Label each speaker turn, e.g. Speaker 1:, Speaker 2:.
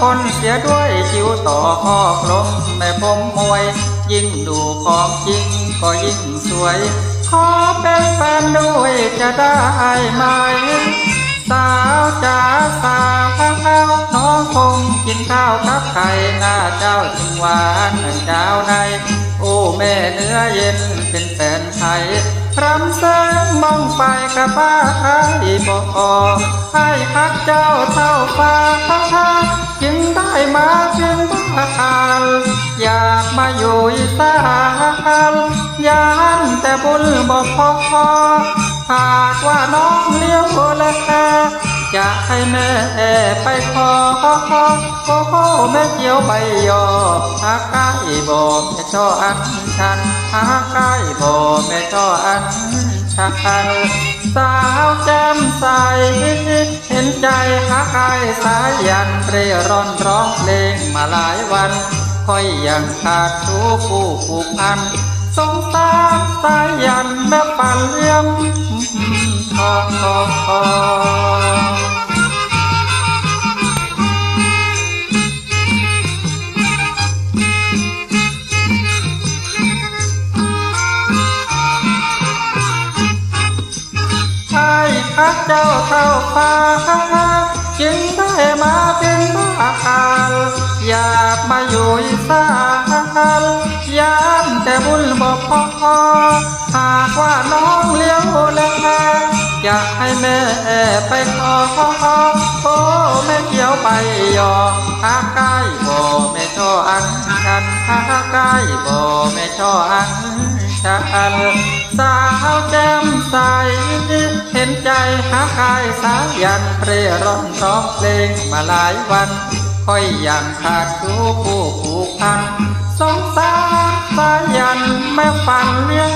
Speaker 1: คนเสียด้วยคิวต่อข้อกลมแม่ผมมวย ยิ่งดูของจริงก็ยิ่งสวย ขอเป็นแฟนด้วยจะได้ไหม สาวจ๋าสาวน้องคงกินข้าวกับไข่หน้าเจ้าจึงหวานเหมือนเจ้าใน โอ้แม่เนื้อเย็นเป็นแฟนไทยรำเสริมมองไปกับป้าไอ้บอกให้คักเจ้าเท่าฟ้า มาเพียงบ้านอยากมาอยู่อีสานยานแต่บุญบอกพอหากว่าน้องเลี้ยวละแค่จะให้แม่ไปขอโอ้โหแม่เกี่ยวใบยอหากใกล้บอกแม่ชออันชันหากใกล้บอกแม่ชออันชัน สาวแจ่มใส เห็นใจหากใกล้สายยันเร่ร่อนร้องเพลงมาหลายวัน ค่อยยังขาดชู้ผู้ผูกพัน สงสารสายยันแม่ปันเลี้ยมทองทอง ช่ข้าเจ้าเท่าฟ้าจึงได้มาเป็นบ้านอยากมาอยู่อีสานยามแต่บุญบอกพอหากว่าน้องเลี้ยวแลอยากให้แม่ไปขอโอ้แม่เกี่ยวไปยอหากใกล้บ่แม่ชออันชันหากใกล้บ่แม่ชออันชันสาวแจ่มใส นใจหาคายสายันเร่ร่อนร้องเพลงมาหลายวัน ค่อยย่างขาดชูผู้ผูกพันสงสารสายันแม่ฟันเลี้ยง